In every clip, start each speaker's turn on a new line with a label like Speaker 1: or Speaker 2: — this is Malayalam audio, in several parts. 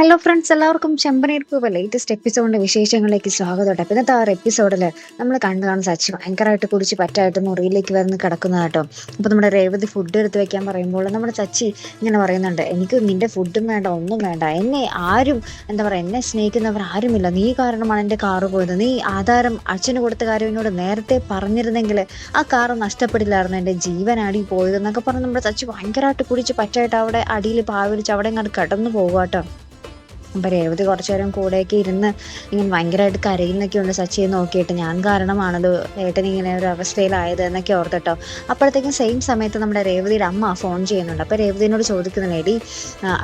Speaker 1: ഹലോ ഫ്രണ്ട്സ് എല്ലാവർക്കും ചെമ്പനീർപ്പൂവ് ലേറ്റസ്റ്റ് എപ്പിസോഡിന്റെ വിശേഷങ്ങളിലേക്ക് സ്വാഗതം ഇന്നത്തെ ആ ഒരു എപ്പിസോഡിൽ നമ്മൾ കണ്ടു കാണുന്ന ഭയങ്കരമായിട്ട് കുടിച്ച് പറ്റായിട്ട് മുറിയിലേക്ക് വരുന്ന കിടക്കുന്ന കേട്ടോ. അപ്പോൾ നമ്മുടെ രേവതി ഫുഡ് എടുത്ത് വെക്കാൻ പറയുമ്പോൾ നമ്മുടെ സച്ചി ഇങ്ങനെ പറയുന്നുണ്ട് എനിക്ക് നിന്റെ ഫുഡും വേണ്ട ഒന്നും വേണ്ട. എന്നെ ആരും എന്താ പറയുക എന്നെ സ്നേഹിക്കുന്നവർ ആരുമില്ല. നീ കാരണമാണ് എന്റെ കാറ് പോയത്. നീ ആധാരം അച്ഛന് കൊടുത്ത കാര്യം നേരത്തെ പറഞ്ഞിരുന്നെങ്കിൽ ആ കാറ് നഷ്ടപ്പെടില്ലായിരുന്നു. എന്റെ ജീവനാടി പോയത് എന്നൊക്കെ പറഞ്ഞ് നമ്മുടെ സച്ചി ഭയങ്കരമായിട്ട് കുടിച്ച് പറ്റായിട്ട് അവിടെ അടിയിൽ പാവിടിച്ച് അവിടെ ഇങ്ങോട്ട് കിടന്നു പോകുക കേട്ടോ. അപ്പം രേവതി കുറച്ചു നേരം കൂടെയൊക്കെ ഇരുന്ന് ഇങ്ങനെ ഭയങ്കരമായിട്ട് കരയുന്നൊക്കെ ഉണ്ട് സച്ചിയെ നോക്കിയിട്ട്. ഞാൻ കാരണമാണല്ലോ ഏട്ടൻ ഇങ്ങനെ ഒരു അവസ്ഥയിലായത് എന്നൊക്കെ ഓർത്തിട്ടോ. അപ്പോഴത്തേക്കും സെയിം സമയത്ത് നമ്മുടെ രേവതിയുടെ അമ്മ ഫോൺ ചെയ്യുന്നുണ്ട്. അപ്പോൾ രേവതിനോട് ചോദിക്കുന്ന എടി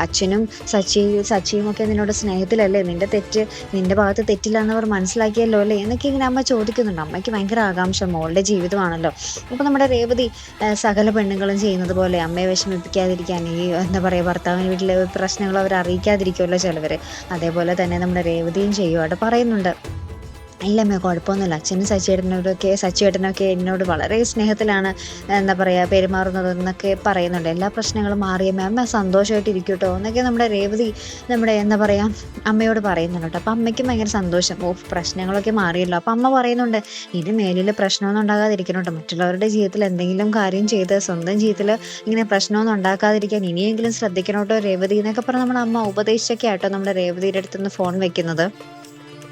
Speaker 1: അച്ഛനും സച്ചി സച്ചിയും ഒക്കെ നിന്നോട് സ്നേഹത്തിലല്ലേ? നിന്റെ തെറ്റ് നിന്റെ ഭാഗത്ത് തെറ്റില്ല എന്നവർ മനസ്സിലാക്കിയല്ലോ അല്ലേ? എന്നൊക്കെ ഇങ്ങനെ അമ്മ ചോദിക്കുന്നുണ്ട്. അമ്മയ്ക്ക് ഭയങ്കര ആകാംക്ഷ മോളുടെ ജീവിതമാണല്ലോ. അപ്പോൾ നമ്മുടെ രേവതി സകല പെണ്ണുങ്ങളും ചെയ്യുന്നത് പോലെ അമ്മയെ വിഷമിപ്പിക്കാതിരിക്കാൻ ഈ എന്താ പറയുക ഭർത്താവിന് വീട്ടിലെ പ്രശ്നങ്ങൾ അവർ അറിയിക്കാതിരിക്കുമല്ലോ ചിലവർ അതേപോലെ തന്നെ നമ്മുടെ രേവതിയും ചെയ്യുവായിട്ട് പറയുന്നുണ്ട്. ഇല്ലമ്മേ കുഴപ്പമൊന്നുമില്ല. അച്ഛനും സച്ചിയേട്ടനോടൊക്കെ സച്ചിയേട്ടനൊക്കെ എന്നോട് വളരെ സ്നേഹത്തിലാണ് എന്താ പറയുക പെരുമാറുന്നത് എന്നൊക്കെ പറയുന്നുണ്ട്. എല്ലാ പ്രശ്നങ്ങളും മാറിയമ്മ അമ്മ സന്തോഷമായിട്ട് ഇരിക്കൂട്ടോ എന്നൊക്കെ നമ്മുടെ രേവതി നമ്മുടെ എന്താ പറയുക അമ്മയോട് പറയുന്നുണ്ട് കേട്ടോ. അപ്പം അമ്മയ്ക്കും ഭയങ്കര സന്തോഷം. ഓ പ്രശ്നങ്ങളൊക്കെ മാറിയല്ലോ. അപ്പം അമ്മ പറയുന്നുണ്ട് ഇനി മേലിൽ പ്രശ്നമൊന്നും ഉണ്ടാകാതിരിക്കണം കേട്ടോ. മറ്റുള്ളവരുടെ ജീവിതത്തിൽ എന്തെങ്കിലും കാര്യം ചെയ്ത് സ്വന്തം ജീവിതത്തിൽ ഇങ്ങനെ പ്രശ്നമൊന്നും ഉണ്ടാക്കാതിരിക്കാൻ ഇനിയെങ്കിലും ശ്രദ്ധിക്കണം കേട്ടോ രേവതി എന്നൊക്കെ പറഞ്ഞ് നമ്മുടെ അമ്മ ഉപദേശിച്ചൊക്കെ ആട്ടോ നമ്മുടെ രേവതിയുടെ അടുത്തുനിന്ന് ഫോൺ വെക്കുന്നത്.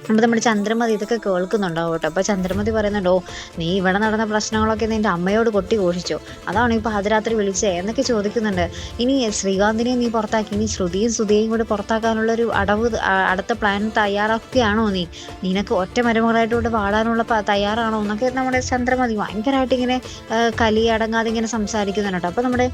Speaker 1: അപ്പോൾ നമ്മുടെ ചന്ദ്രമതി ഇതൊക്കെ കേൾക്കുന്നുണ്ടാവും കേട്ടോ അപ്പോൾ ചന്ദ്രമതി പറയുന്നുണ്ടോ നീ ഇവിടെ നടന്ന പ്രശ്നങ്ങളൊക്കെ നിന്റെ അമ്മയോട് കൊട്ടി ഘോഷിച്ചോ. അതാണ് ഇപ്പോൾ പാതിരാത്രി വിളിച്ചേ എന്നൊക്കെ ചോദിക്കുന്നുണ്ട്. ഇനി ശ്രീകാന്തിനെ നീ പുറത്താക്കി. ഇനി ശ്രുതിയും ശ്രുതിയെയും കൂടി പുറത്താക്കാനുള്ളൊരു അടവ് അടുത്ത പ്ലാൻ തയ്യാറാക്കുകയാണോ നീ? നിനക്ക് ഒറ്റ മരുമകളായിട്ട് പാടാനുള്ള തയ്യാറാണോ? എന്നൊക്കെ നമ്മുടെ ചന്ദ്രമതി ഭയങ്കരമായിട്ട് ഇങ്ങനെ കലി അടങ്ങാതെ ഇങ്ങനെ സംസാരിക്കുന്നുണ്ട് അപ്പോൾ നമ്മുടെ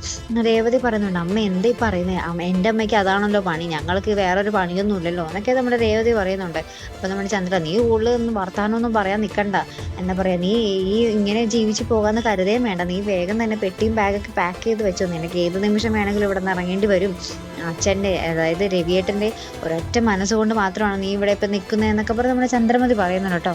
Speaker 1: രേവതി പറയുന്നുണ്ട് അമ്മ എന്തേ പറയുന്നത് എന്റെ അമ്മയ്ക്ക് അതാണല്ലോ പണി. ഞങ്ങൾക്ക് വേറൊരു പണിയൊന്നും ഇല്ലല്ലോ എന്നൊക്കെ നമ്മുടെ രേവതി പറയുന്നുണ്ട്. അപ്പോൾ നമ്മുടെ ചന്ദ്ര നീ കൂടുതൽ ഒന്നും വർത്താനമൊന്നും പറയാൻ നിൽക്കണ്ട എന്താ പറയുക നീ ഈ ഇങ്ങനെ ജീവിച്ച് പോകാമെന്ന് കരുതേം വേണ്ട. നീ വേഗം തന്നെ പെട്ടിയും ബാഗൊക്കെ പാക്ക് ചെയ്ത് വെച്ചോ. നിനക്ക് ഏത് നിമിഷം വേണമെങ്കിലും ഇവിടെ നിന്ന് ഇറങ്ങേണ്ടി വരും. അച്ഛന്റെ അതായത് രവിയേട്ടന്റെ ഒരൊറ്റ മനസ്സുകൊണ്ട് മാത്രമാണ് നീ ഇവിടെ ഇപ്പം നിൽക്കുന്നതെന്നൊക്കെ പറഞ്ഞ് നമ്മുടെ ചന്ദ്രമതി പറയുന്നുണ്ട് കേട്ടോ.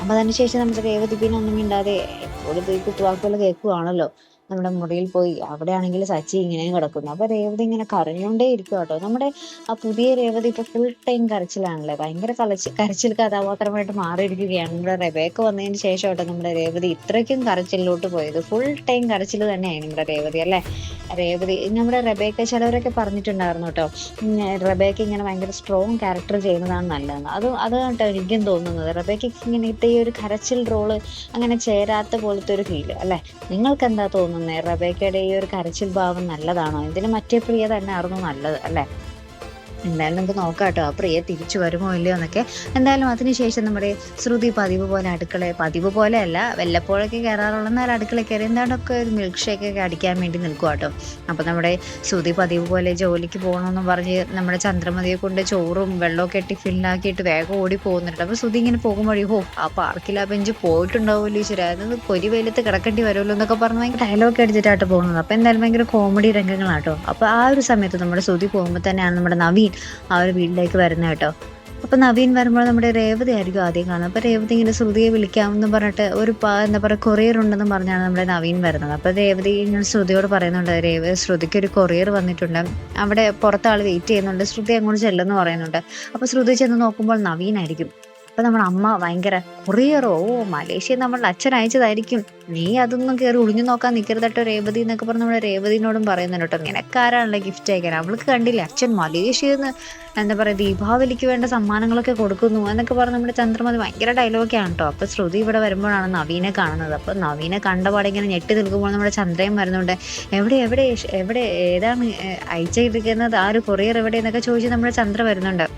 Speaker 1: അപ്പം അതിനുശേഷം നമ്മുടെ രേവതി പിന്നെ ഒന്നും മിണ്ടാതെ എപ്പോഴും ഈ കുത്തുവാക്കുകൾ കേൾക്കുവാണല്ലോ. നമ്മുടെ മുറിയിൽ പോയി അവിടെ ആണെങ്കിൽ സച്ചി ഇങ്ങനെ കിടക്കുന്നു. അപ്പൊ രേവതി ഇങ്ങനെ കരഞ്ഞോണ്ടേ ഇരിക്കും കേട്ടോ നമ്മുടെ ആ പുതിയ രേവതി ഇപ്പൊ ഫുൾ ടൈം കരച്ചിലാണല്ലേ? ഭയങ്കര കലച്ച് കരച്ചിൽ കഥാപാത്രമായിട്ട് മാറിയിരിക്കുകയാണ് നമ്മുടെ റെബേക്ക വന്നതിന് ശേഷം കേട്ടോ നമ്മുടെ രേവതി ഇത്രയ്ക്കും കരച്ചിലോട്ട് പോയത്. ഫുൾ ടൈം കരച്ചിൽ തന്നെയാണ് നമ്മുടെ രേവതി അല്ലെ? രേവതി നമ്മുടെ റെബേക്ക ചിലവരൊക്കെ പറഞ്ഞിട്ടുണ്ടായിരുന്നു കേട്ടോ റബേക്ക് റെബേക്ക ഇങ്ങനെ ഭയങ്കര സ്ട്രോങ് ക്യാരക്ടർ ചെയ്യുന്നതാണ് നല്ലതെന്ന്. അത് അത് കേട്ടോ എനിക്കും തോന്നുന്നത്. റെബേക്കയ്ക്ക് ഇങ്ങനത്തെ ഈ ഒരു കരച്ചിൽ റോൾ അങ്ങനെ ചേരാത്ത പോലത്തെ ഒരു ഫീൽ അല്ലെ? നിങ്ങൾക്ക് എന്താ തോന്നുന്നത്? റബേക്കയുടെ ഈ ഒരു കരച്ചിൽ ഭാവം നല്ലതാണോ? ഇതിന് മറ്റേ പ്രിയ തന്നെ ആയിരുന്നു നല്ലത് അല്ലേ? എന്തായാലും നമുക്ക് നോക്കാം കേട്ടോ ആ പ്രിയ തിരിച്ചു വരുമോ ഇല്ലയോ എന്നൊക്കെ. എന്തായാലും അതിനുശേഷം നമ്മുടെ ശ്രുതി പതിവ് പോലെ അടുക്കള പതിവ് പോലെ അല്ല വല്ലപ്പോഴൊക്കെ കയറാറുള്ള എന്നാൽ അടുക്കള കയറി എന്താണൊക്കെ ഒരു മിൽക്ക് ഷേക്ക് ഒക്കെ അടിക്കാൻ വേണ്ടി നിൽക്കുക കേട്ടോ അപ്പോൾ നമ്മുടെ ശ്രുതി പതിവ് പോലെ ജോലിക്ക് പോകണമെന്ന് പറഞ്ഞ് നമ്മുടെ ചന്ദ്രമതിയെ കൊണ്ട് ചോറും വെള്ളമൊക്കെ ഇട്ടി ഫില്ലാക്കിയിട്ട് വേഗം ഓടി പോകുന്നുണ്ട്. അപ്പോൾ ശ്രുതി ഇങ്ങനെ പോകുമ്പോഴേ ഹോ ആ പാർക്കിൽ ആ ബെഞ്ച് പോയിട്ടുണ്ടാവുമല്ലോ ഈശ്വര. അത് പൊരി വെയിലത്ത് കിടക്കേണ്ടി വരുമല്ലോ എന്നൊക്കെ പറഞ്ഞ് ഭയങ്കര ഡയലോഗ് അടിച്ചിട്ടാട്ടോ പോകുന്നത്. അപ്പോൾ എന്തായാലും ഭയങ്കര കോമഡി രംഗങ്ങളാട്ടോ അപ്പോൾ ആ ഒരു സമയത്ത് നമ്മുടെ ശ്രുതി പോകുമ്പോൾ തന്നെയാണ് നമ്മുടെ നവീൻ ഒരു വീട്ടിലേക്ക് വരുന്നത് കേട്ടോ. അപ്പോൾ നവീൻ വരുമ്പോൾ നമ്മുടെ രേവതി ആയിരിക്കും ആദ്യം കാണുന്നത്. അപ്പോൾ രേവതി ഇങ്ങനെ ശ്രുതിയെ വിളിക്കാമെന്ന് പറഞ്ഞിട്ട് ഒരു എന്താ പറയുക കൊറിയർ ഉണ്ടെന്ന് പറഞ്ഞാണ് നമ്മുടെ നവീൻ വരുന്നത്. അപ്പോൾ രേവതി ഇങ്ങനെ ശ്രുതിയോട് പറയുന്നുണ്ട് രേവതി ശ്രുതിക്ക് ഒരു കൊറിയർ വന്നിട്ടുണ്ട്. അവിടെ പുറത്താൾ വെയിറ്റ് ചെയ്യുന്നുണ്ട്. ശ്രുതി അങ്ങോട്ട് ചെല്ലെന്ന് പറയുന്നുണ്ട്. അപ്പോൾ ശ്രുതി ചെന്ന് നോക്കുമ്പോൾ നവീൻ ആയിരിക്കും. അപ്പൊ നമ്മുടെ അമ്മ ഭയങ്കര കൊറിയറോ ഓ മലേഷ്യ നമ്മളുടെ അച്ഛൻ അയച്ചതായിരിക്കും. നീ അതൊന്നും കയറി ഒളിഞ്ഞു നോക്കാൻ നിൽക്കരുത് കേട്ടോ രേവതി എന്നൊക്കെ പറഞ്ഞ് നമ്മുടെ രേവതിനോടും പറയുന്നുണ്ട് കേട്ടോ നിനക്കാരാണല്ലോ ഗിഫ്റ്റ് അയക്കാൻ അവൾക്ക് കണ്ടില്ല? അച്ഛൻ മലേഷ്യയിൽ നിന്ന് എന്താ പറയുക ദീപാവലിക്ക് വേണ്ട സമ്മാനങ്ങളൊക്കെ കൊടുക്കുന്നു എന്നൊക്കെ പറഞ്ഞ് നമ്മുടെ ചന്ദ്രമതി ഭയങ്കര ഡയലോഗാണ് കേട്ടോ അപ്പൊ ശ്രുതി ഇവിടെ വരുമ്പോഴാണ് നവീനെ കാണുന്നത്. അപ്പൊ നവീനെ കണ്ടപാടെ ഇങ്ങനെ ഞെട്ടി നിൽക്കുമ്പോൾ നമ്മുടെ ചന്ദ്രയും വരുന്നുണ്ട്. എവിടെ എവിടെ എവിടെ ഏതാണ് അയച്ചിരിക്കുന്നത്? ആ ഒരു കൊറിയർ എവിടെ? എന്നൊക്കെ ചോദിച്ച് നമ്മുടെ ചന്ദ്ര വരുന്നുണ്ട്.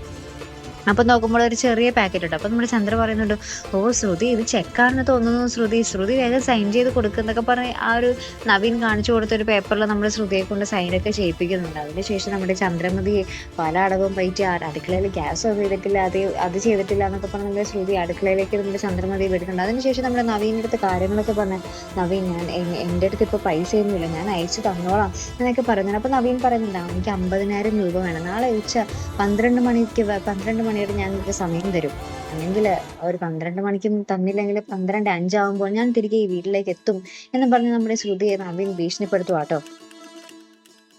Speaker 1: അപ്പൊ നോക്കുമ്പോൾ ഒരു ചെറിയ പാക്കറ്റ് ഉണ്ട്. അപ്പൊ നമ്മുടെ ചന്ദ്ര പറയുന്നുണ്ട് ഓ ശ്രുതി ഇത് ചെക്കാണെന്ന് തോന്നുന്നു ശ്രുതി. ശ്രുതി വേഗം സൈൻ ചെയ്ത് കൊടുക്കുന്നൊക്കെ പറഞ്ഞ് ആ ഒരു നവീൻ കാണിച്ചു കൊടുത്ത ഒരു പേപ്പറിൽ നമ്മൾ ശ്രുതിയെ കൊണ്ട് സൈനൊക്കെ ചെയ്യിപ്പിക്കുന്നുണ്ട്. അതിനുശേഷം നമ്മുടെ ചന്ദ്രമതി പല അടവും ആ അടുക്കളയിൽ ഗ്യാസ് ഒന്നും ചെയ്തിട്ടില്ല അത് അത് ചെയ്തിട്ടില്ല എന്നൊക്കെ പറഞ്ഞ് നമ്മുടെ ശ്രുതി അടുക്കളയിലേക്ക് നമ്മുടെ ചന്ദ്രമതി വരുന്നുണ്ട് അതിനുശേഷം നമ്മുടെ നവീന്റെ അടുത്ത് കാര്യങ്ങളൊക്കെ പറഞ്ഞ് നവീൻ ഞാൻ എന്റെ അടുത്ത് ഇപ്പോൾ പൈസയൊന്നുമില്ല ഞാൻ അയച്ചു തന്നോളാം എന്നൊക്കെ പറയുന്നുണ്ട് അപ്പോൾ നവീൻ പറയുന്നുണ്ട് എനിക്ക് അമ്പതിനായിരം രൂപ വേണം. നാളെ ഉച്ച പന്ത്രണ്ട് മണിക്ക് പന്ത്രണ്ട് മണിയുടെ ഞാൻ നിങ്ങൾക്ക് സമയം തരും. അല്ലെങ്കിൽ ഒരു പന്ത്രണ്ട് മണിക്കും തന്നില്ലെങ്കിൽ പന്ത്രണ്ട് അഞ്ചാവുമ്പോൾ ഞാൻ തിരികെ ഈ വീട്ടിലേക്ക് എത്തും എന്ന് പറഞ്ഞ് നമ്മുടെ ശ്രുതിയെ നവീൻ ഭീഷണിപ്പെടുത്തുവാട്ടോ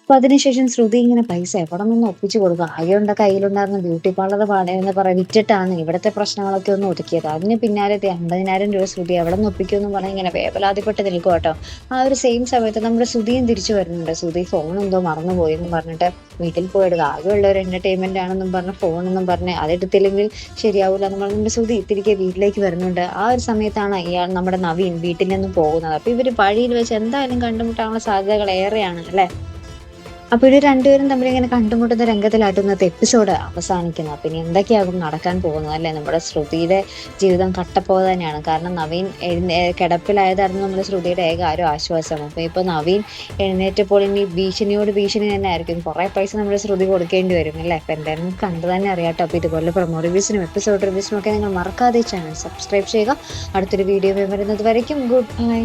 Speaker 1: അപ്പൊ അതിനുശേഷം ശ്രുതി ഇങ്ങനെ പൈസ എവിടെ നിന്ന് ഒപ്പിച്ചു കൊടുക്കുക ആകെയുണ്ട കയ്യിലുണ്ടായിരുന്ന ബ്യൂട്ടി പാർലർ പാടേന്ന് പറയാൻ വിറ്റിട്ടാണ് ഇവിടുത്തെ പ്രശ്നങ്ങളൊക്കെ ഒന്ന് ഒതുക്കിയത്. അതിന് പിന്നാലെ അമ്പതിനായിരം രൂപ ശ്രുതി എവിടെ നിന്ന് ഒപ്പിക്കുമെന്ന് പറഞ്ഞ് ഇങ്ങനെ വേവലാതിപ്പെട്ട് നിൽക്കും കേട്ടോ ആ ഒരു സെയിം സമയത്ത് നമ്മുടെ ശ്രുതിയും തിരിച്ചു വരുന്നുണ്ട്. ശ്രുതി ഫോൺ എന്തോ മറന്നുപോയി എന്ന് പറഞ്ഞിട്ട് വീട്ടിൽ പോയെടുക്കുക ആകെയുള്ള ഒരു എന്റർടൈൻമെന്റ് ആണെന്നും പറഞ്ഞ് എന്നും പറഞ്ഞ് അതെടുത്തില്ലെങ്കിൽ ശരിയാവില്ല എന്ന് നമ്മുടെ ശ്രുതി തിരികെ വീട്ടിലേക്ക് വരുന്നുണ്ട്. ആ ഒരു സമയത്താണ് ഇയാൾ നമ്മുടെ നവീൻ വീട്ടിൽ നിന്നും പോകുന്നത്. അപ്പൊ ഇവർ വഴിയിൽ വെച്ച് എന്തായാലും കണ്ടുമുട്ടാനുള്ള സാധ്യതകൾ ഏറെയാണ് അല്ലെ? അപ്പൊ ഇവർ രണ്ടുപേരും തമ്മിൽ ഇങ്ങനെ കണ്ടുമുട്ടുന്ന രംഗത്തിലാട്ടുന്നത് എപ്പിസോഡ് അവസാനിക്കുന്നത് അപ്പൊ ഇനി എന്തൊക്കെയാകും നടക്കാൻ പോകുന്നത് അല്ലെ? നമ്മുടെ ശ്രുതിയുടെ ജീവിതം കട്ടപ്പോക തന്നെയാണ്. കാരണം നവീൻ കിടപ്പിലായതായിരുന്നു നമ്മുടെ ശ്രുതിയുടെ ഏക ആരോ ആശ്വാസം. അപ്പൊ ഇപ്പൊ നവീൻ എഴുന്നേറ്റപ്പോൾ ഇനി ഭീഷണിയോട് ഭീഷണി തന്നെ ആയിരിക്കും. കുറെ പൈസ നമ്മുടെ ശ്രുതി കൊടുക്കേണ്ടി വരും അല്ലേ? അപ്പൊ എന്തായാലും കണ്ടു തന്നെ അറിയാട്ടോ അപ്പൊ ഇതുപോലെ പ്രൊമോ റിവ്യൂസിനും എപ്പിസോഡ് റിവ്യൂസിനും ഒക്കെ നിങ്ങൾ മറക്കാതെ ചാനൽ സബ്സ്ക്രൈബ് ചെയ്യുക. അടുത്തൊരു വീഡിയോ വരുന്നത് വരയ്ക്കും. Good bye